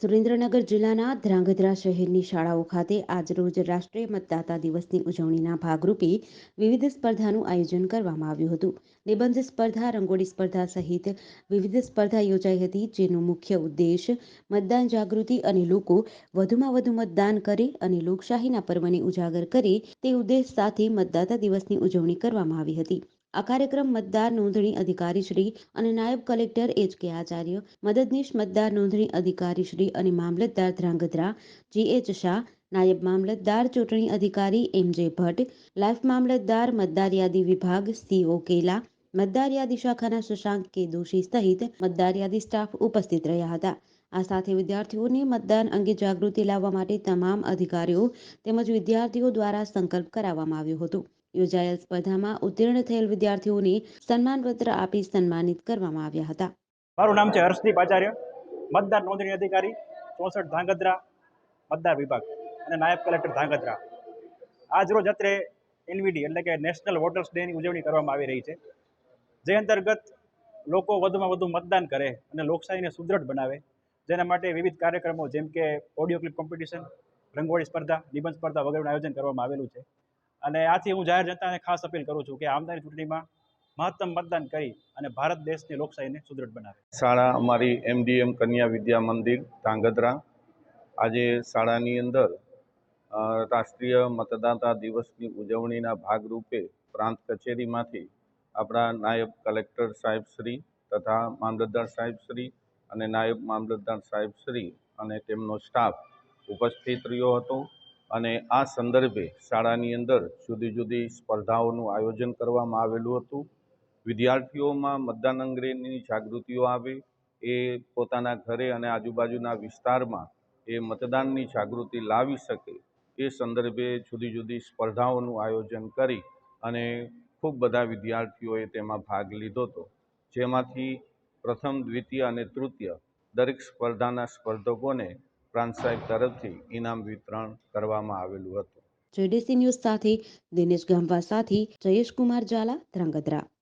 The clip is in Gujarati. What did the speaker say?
સુરેન્દ્રનગર જિલ્લાના ધ્રાંગધ્રા શહેરની શાળાઓ ખાતે આજરોજ રાષ્ટ્રીય મતદાતા દિવસની ઉજવણીના ભાગરૂપે વિવિધ સ્પર્ધાનું આયોજન કરવામાં આવ્યું હતું. નિબંધ સ્પર્ધા, રંગોળી સ્પર્ધા સહિત વિવિધ સ્પર્ધા યોજાઈ હતી, જેનો મુખ્ય ઉદ્દેશ મતદાન જાગૃતિ અને લોકો વધુમાં વધુ મતદાન કરે અને લોકશાહીના પર્વને ઉજાગર કરે તે ઉદ્દેશ સાથે મતદાતા દિવસની ઉજવણી કરવામાં આવી હતી. આ કાર્યક્રમ મતદાર નોંધણી અધિકારી શ્રી અને નાયબ કલેક્ટર એચ કે આચાર્ય, મદદનીશ મતદાર નોંધણી અધિકારી શ્રી અને મામલતદાર ધ્રાંગધ્રા, જી એચ શાહ, નાયબ મામલતદાર ચૂંટણી અધિકારી એમ જે ભટ્ટ લાઈફ મામલતદાર મતદાર યાદી વિભાગ સીઓ કેલા, મતદાર યાદી શાખાના શશાંક કે દોશી સહિત મતદાર યાદી સ્ટાફ ઉપસ્થિત રહ્યા હતા. આ સાથે વિદ્યાર્થીઓને મતદાન અંગે જાગૃતિ લાવવા માટે તમામ અધિકારીઓ તેમજ વિદ્યાર્થીઓ દ્વારા સંકલ્પ કરાવવામાં આવ્યો હતો. યોજાયેલ સ્પર્ધામાં ઉત્તીર્ણ થયેલ વિદ્યાર્થીઓને સન્માનપત્ર આપી સન્માનિત કરવામાં આવ્યા હતા. મારું નામ છે હર્ષદીપ આચાર્ય, મતદાર નોંધણી અધિકારી, ચોસઠ ધાંગધ્રા, મતદાર વિભાગ અને નાયબ કલેક્ટર ધાંગધ્રા. આજ રોજ અત્રે એનવીડી એટલે કે નેશનલ વોટર્સ ડેની ઉજવણી કરવામાં આવી રહી છે. જે અંતર્ગત લોકો વધુમાં વધુ મતદાન કરે અને લોકશાહીને સુદૃઢ બનાવે, જેના માટે વિવિધ કાર્યક્રમો જેમ કે ઓડિયો ક્લિપ કોમ્પિટિશન, રંગોળી સ્પર્ધા, નિબંધ સ્પર્ધા વગેરેનું આયોજન કરવામાં આવેલું છે. અને આથી હું જાહેર જનતાને ખાસ અપીલ કરું છું કે આમદાની ચૂંટણીમાં મહત્તમ મતદાન કરી અને ભારત દેશની લોકશાહીને સુદૃઢ બનાવે. શાળા અમારી એમડીએમ કન્યા વિદ્યા મંદિર, ધાંગધ્રા. આજે શાળાની અંદર રાષ્ટ્રીય મતદાતા દિવસની ઉજવણીના ભાગરૂપે પ્રાંત કચેરીમાંથી આપણા નાયબ કલેક્ટર સાહેબ શ્રી તથા મામલતદાર સાહેબ શ્રી અને નાયબ મામલતદાર સાહેબ શ્રી અને તેમનો સ્ટાફ ઉપસ્થિત રહ્યો હતો. અને આ સંદર્ભે શાળાની અંદર જુદી જુદી સ્પર્ધાઓનું આયોજન કરવામાં આવેલું હતું. વિદ્યાર્થીઓમાં મતદાન અંગેની જાગૃતિઓ આવે. એ પોતાના ઘરે અને આજુબાજુના વિસ્તારમાં એ મતદાનની જાગૃતિ લાવી શકે એ સંદર્ભે જુદી જુદી સ્પર્ધાઓનું આયોજન કરી અને ખૂબ બધા વિદ્યાર્થીઓએ તેમાં ભાગ લીધો હતો. જેમાંથી પ્રથમ, દ્વિતીય અને તૃતીય દરેક સ્પર્ધાના સ્પર્ધકોને પ્રાંત સાહેબ તરફથી ઇનામ વિતરણ કરવામાં આવેલું હતું. જેડીસી ન્યૂઝ સાથે દિનેશ ગામવા સાથે જયેશ કુમાર ઝાલા ધ્રાંગધ્રા.